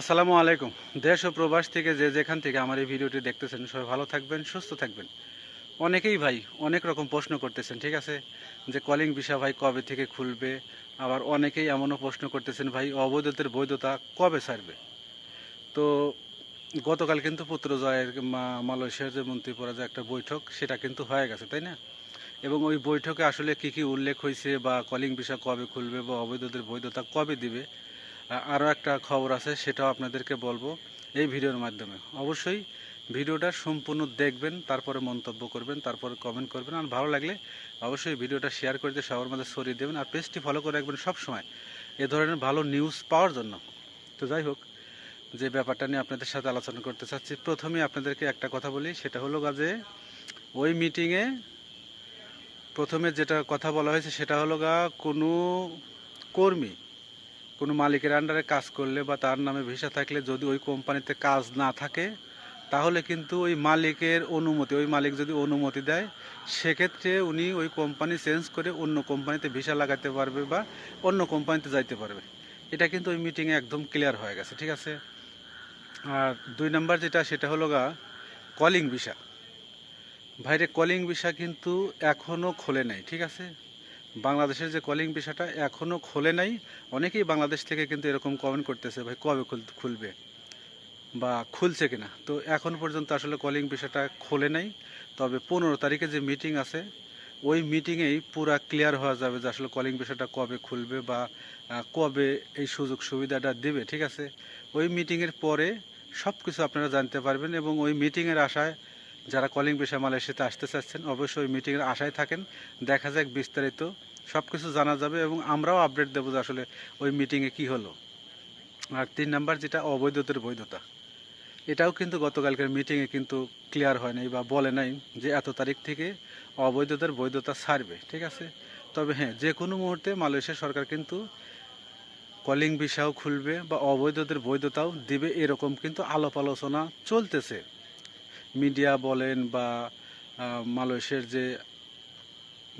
আসসালামু আলাইকুম। দেশ ও প্রবাস থেকে যে যেখান থেকে আমার এই ভিডিওটি দেখতেছেন, সবাই ভালো থাকবেন, সুস্থ থাকবেন। অনেকেই ভাই অনেক রকম প্রশ্ন করতেছেন, ঠিক আছে? যে কলিং বিষয় ভাই কবে থেকে খুলবে? আবার অনেকেই এমনও প্রশ্ন করতেছেন, ভাই, অবৈধতের বৈধতা কবে ছাড়বে? তো গতকাল কিন্তু পুত্রজয়ের মালয়েশিয়ার যে মন্ত্রীপরা যে একটা বৈঠক, সেটা কিন্তু হয়ে গেছে, তাই না? এবং ওই বৈঠকে আসলে কি কি উল্লেখ হয়েছে বা কলিং বিষয় কবে খুলবে বা অবৈধদের বৈধতা কবে দিবে আরও একটা খবর আছে, সেটাও আপনাদেরকে বলব এই ভিডিওর মাধ্যমে। অবশ্যই ভিডিওটা সম্পূর্ণ দেখবেন, তারপরে মন্তব্য করবেন, তারপরে কমেন্ট করবেন, আর ভালো লাগলে অবশ্যই ভিডিওটা শেয়ার করে দিয়ে সবার মধ্যে সরিয়ে দেবেন, আর পেজটি ফলো করে রাখবেন সবসময় এ ধরনের ভালো নিউজ পাওয়ার জন্য। তো যাই হোক, যে ব্যাপারটা নিয়ে আপনাদের সাথে আলোচনা করতে চাচ্ছি প্রথমে আপনাদেরকে একটা কথা বলি, সেটা হলো গা যে ওই মিটিংয়ে প্রথমে যেটা কথা বলা হয়েছে, সেটা হলো গা কোনো কর্মী কোনো মালিকের আন্ডারে কাজ করলে বা তার নামে ভিসা থাকলে যদি ওই কোম্পানিতে কাজ না থাকে, তাহলে কিন্তু ওই মালিকের অনুমতি, ওই মালিক যদি অনুমতি দেয়, সেক্ষেত্রে উনি ওই কোম্পানি চেঞ্জ করে অন্য কোম্পানিতে ভিসা লাগাতে পারবে বা অন্য কোম্পানিতে যাইতে পারবে। এটা কিন্তু ওই মিটিংয়ে একদম ক্লিয়ার হয়ে গেছে, ঠিক আছে? আর দুই নাম্বার যেটা, সেটা হলো গা কলিং ভিসা ভাইরে কলিং ভিসা কিন্তু এখনও খোলে নাই, ঠিক আছে? বাংলাদেশের যে কলিং ভিসাটা এখনও খোলে নাই। অনেকেই বাংলাদেশ থেকে কিন্তু এরকম কমেন্ট করতেছে, ভাই, কবে খুলবে বা খুলছে কিনা? তো এখন পর্যন্ত আসলে কলিং ভিসাটা খোলে নাই। তবে পনেরো তারিখে যে মিটিং আছে, ওই মিটিংয়েই পুরা ক্লিয়ার হওয়া যাবে যে আসলে কলিং ভিসাটা কবে খুলবে বা কবে এই সুযোগ সুবিধাটা দেবে, ঠিক আছে? ওই মিটিংয়ের পরে সব কিছু আপনারা জানতে পারবেন এবং ওই মিটিংয়ের আশায় যারা কলিং ভিসা মালয়েশিয়াতে আসতে চাচ্ছেন, অবশ্যই ওই মিটিংয়ের আশায় থাকেন। দেখা যাক বিস্তারিত সব কিছু জানা যাবে এবং আমরাও আপডেট দেবো যে আসলে ওই মিটিংয়ে কি হলো। আর তিন নাম্বার যেটা, অবৈধতার বৈধতা। এটাও কিন্তু গতকালকের মিটিংয়ে কিন্তু ক্লিয়ার হয় নাই বা বলে নাই যে এত তারিখ থেকে অবৈধতার বৈধতা ছাড়বে, ঠিক আছে? তবে হ্যাঁ যে কোনো মুহূর্তে মালয়েশিয়া সরকার কিন্তু কলিং ভিসাও খুলবে বা অবৈধদের বৈধতাও দিবে, এরকম কিন্তু আলাপ আলোচনা চলতেছে। মিডিয়া বলেন বা মালয়েশিয়ার যে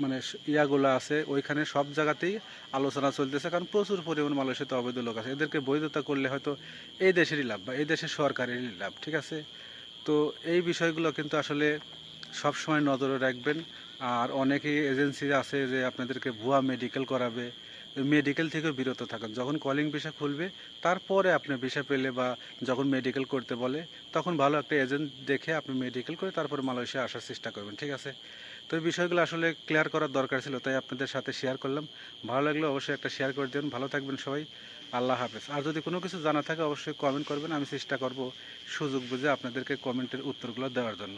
মানে ইয়াগুলো আছে, ওইখানে সব জায়গাতেই আলোচনা চলতেছে। কারণ প্রচুর পরিমাণ মালয়েশিয়াতে অবৈধ লোক আছে। এদেরকে বৈধতা করলে হয়তো এই দেশেরই লাভ বা এই দেশের সরকারেরই লাভ, ঠিক আছে? তো এই বিষয়গুলো কিন্তু আসলে সব সময় নজরে রাখবেন। আর অনেকেই এজেন্সি আছে যে আপনাদেরকে ভুয়া মেডিকেল করাবে। মেডিকেল থেকেও বিরত থাকুন। যখন কলিং ভিসা খুলবে, তারপরে আপনি ভিসা পেলে বা যখন মেডিকেল করতে বলে, তখন ভালো একটা এজেন্ট দেখে আপনি মেডিকেল করে তারপর মালয়েশিয়া আসার চেষ্টা করবেন, ঠিক আছে? তো এই বিষয়গুলো আসলে ক্লিয়ার করার দরকার ছিল, তাই আপনাদের সাথে শেয়ার করলাম। ভালো লাগলে অবশ্যই একটা শেয়ার করে দেবেন। ভালো থাকবেন সবাই। আল্লাহ হাফেজ। আর যদি কোনো কিছু জানা থাকে, অবশ্যই কমেন্ট করবেন। আমি চেষ্টা করব সুযোগ বুঝে আপনাদেরকে কমেন্টের উত্তরগুলো দেওয়ার জন্য।